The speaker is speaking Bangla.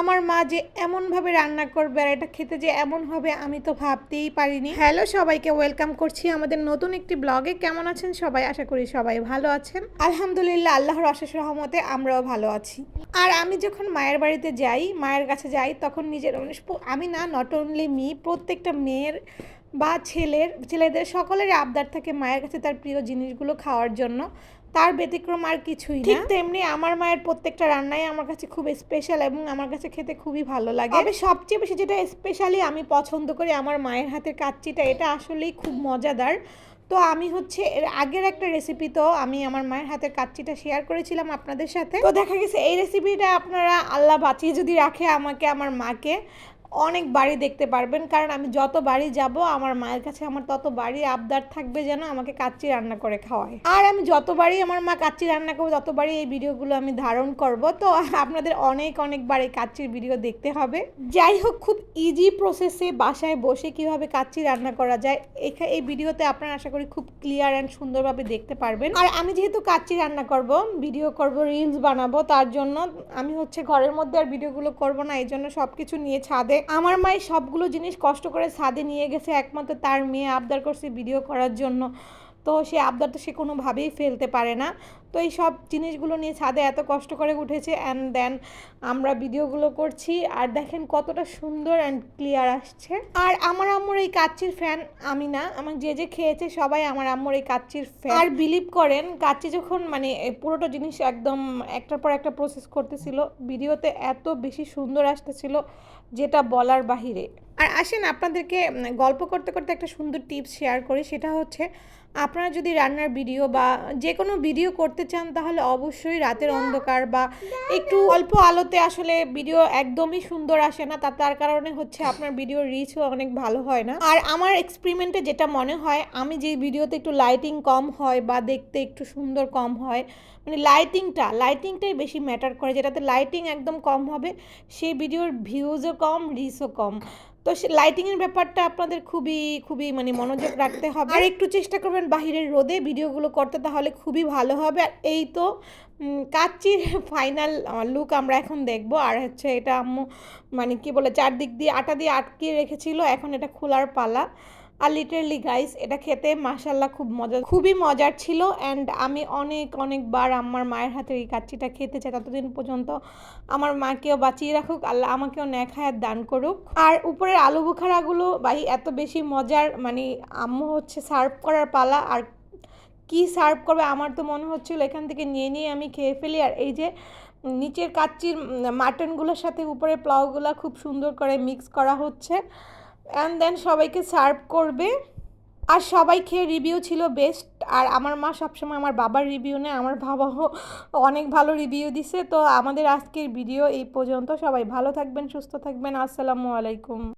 আমার মা যে এমনভাবে রান্না করবে আর এটা খেতে যে এমন হবে, আমি তো ভাবতেই পারিনি। হ্যালো সবাইকে, ওয়েলকাম করছি আমাদের নতুন একটি ব্লগে। কেমন আছেন সবাই? আশা করি সবাই ভালো আছেন। আলহামদুলিল্লাহ, আল্লাহর অশেষ রহমতে আমরাও ভালো আছি। আর আমি যখন মায়ের বাড়িতে যাই, মায়ের কাছে যাই, তখন নিজের মানে আমি না নট অনলি মি প্রত্যেকটা মেয়ের বা ছেলের, ছেলেদের সকলের আবদার থাকে মায়ের কাছে তার প্রিয় জিনিসগুলো খাওয়ার জন্য। তার ব্যতিক্রম আর কিছুই ঠিক তেমনি আমার মায়ের প্রত্যেকটা রান্নাই আমার কাছে খুব স্পেশাল এবং আমার কাছে খেতে খুবই ভালো লাগে। তবে সবচেয়ে বেশি যেটা স্পেশালি আমি পছন্দ করি আমার মায়ের হাতের কাচ্চিটা এটা আসলেই খুব মজাদার। তো আমি হচ্ছে এর আগের একটা রেসিপি তো আমি আমার মায়ের হাতের কাচ্চিটা শেয়ার করেছিলাম আপনাদের সাথে। তো দেখা গেছে এই রেসিপিটা আপনারা আল্লাহ বাঁচিয়ে যদি রাখে আমাকে আমার মাকে অনেক বাড়ি দেখতে পারবেন। কারণ আমি যত বাড়ি যাব, আমার মায়ের কাছে আমার তত বাড়ি আবদার থাকবে যেন আমাকে কাচ্চি রান্না করে খাওয়ায়। আর আমি যতবারই আমার মা কাচ্চি রান্না করব ততবারই এই ভিডিওগুলো আমি ধারণ করব। তো আপনাদের অনেক অনেকবার এই কাচ্চির ভিডিও দেখতে হবে। যাই হোক, খুব ইজি প্রসেসে বাসায় বসে কীভাবে কাচ্চি রান্না করা যায় এই ভিডিওতে আপনারা আশা করি খুব ক্লিয়ার অ্যান্ড সুন্দরভাবে দেখতে পারবেন। আর আমি যেহেতু কাচ্চি রান্না করব ভিডিও করব রিলস বানাবো, তার জন্য আমি হচ্ছে ঘরের মধ্যে আর ভিডিওগুলো করব না, এই জন্য সব কিছু নিয়ে ছাদে আমার মায়ের সবগুলো জিনিস কষ্ট করে ছাদে নিয়ে গেছে। একমাত্র তার মেয়ে আবদার করছে ভিডিও করার জন্য। তো সে আবদারটা সে কোনোভাবেই ফেলতে পারে না। তো এই সব জিনিসগুলো নিয়ে ছাদে এত কষ্ট করে উঠেছে অ্যান্ড দেন আমরা ভিডিওগুলো করছি। আর দেখেন কতটা সুন্দর অ্যান্ড ক্লিয়ার আসছে। আর আমার আম্মুর এই কাচ্চির ফ্যান আমি না, আমার যে যে খেয়েছে সবাই আমার আম্মুর এই কাচ্চির ফ্যান আর বিলিভ করেন, কাচ্চি যখন মানে পুরোটা জিনিস একদম একটার পর একটা প্রসেস করতেছিল, ভিডিওতে এত বেশি সুন্দর আসতেছিল, যেটা বলার বাহিরে। আর আসেন আপনাদেরকে গল্প করতে করতে একটা সুন্দর টিপস শেয়ার করি। সেটা হচ্ছে, আপনারা যদি রান্নার ভিডিও বা যে কোনো ভিডিও করতে চান, তাহলে অবশ্যই রাতের অন্ধকার বা একটু অল্প আলোতে আসলে ভিডিও একদমই সুন্দর আসে না। তা, তার কারণে হচ্ছে আপনার ভিডিও রিচও অনেক ভালো হয় না। আর আমার এক্সপেরিমেন্টে যেটা মনে হয়, আমি যে ভিডিওতে একটু লাইটিং কম হয় বা দেখতে একটু সুন্দর কম হয় মানে লাইটিংটা লাইটিংটাই বেশি ম্যাটার করে। যেটাতে লাইটিং একদম কম হবে, সেই ভিডিওর ভিউজও কম রিচও কম। তো সে লাইটিংয়ের ব্যাপারটা আপনাদের খুবই খুবই মানে মনোযোগ রাখতে হবে। আর একটু চেষ্টা করবেন বাহিরের রোদে ভিডিওগুলো করতে, তাহলে খুবই ভালো হবে। আর এই তো কাচির ফাইনাল লুক আমরা এখন দেখব। আর হচ্ছে এটা আম্মু মানে কি বলে, চারদিক দিয়ে আটা দিয়ে আটকিয়ে রেখেছিল। এখন এটা খোলার পালা। আর লিটারলি গাইস এটা খেতে মাসাল্লাহ খুব মজা, খুবই মজার ছিল অ্যান্ড আমি অনেক, অনেকবার আমার মায়ের হাতের এই কাচ্চিটা খেতে চাই ততদিন পর্যন্ত। আমার মাকেও বাঁচিয়ে রাখুক, আল্লাহ আমাকেও ন্যাখায়াত দান করুক। আর উপরের আলু বুখারাগুলো, ভাই, এত বেশি মজার মানে আম্মু হচ্ছে সার্ভ করার পালা আর কি সার্ভ করবে আমার তো মনে হচ্ছিল এখান থেকে নিয়ে নিয়ে আমি খেয়ে ফেলি। আর এই যে নিচের কাচ্চির মাটনগুলোর সাথে উপরে প্লাউগুলো খুব সুন্দর করে মিক্স করা হচ্ছে। অ্যান্ড দেন সবাইকে সার্ভ করবে। আর সবাই খেয়ে রিভিউ ছিল বেস্ট আর আমার মা সবসময় আমার বাবার রিভিউ নেয়। আমার বাবাও অনেক ভালো রিভিউ দিছে। তো আমাদের আজকের ভিডিও এই পর্যন্ত। সবাই ভালো থাকবেন, সুস্থ থাকবেন। আসসালামু আলাইকুম।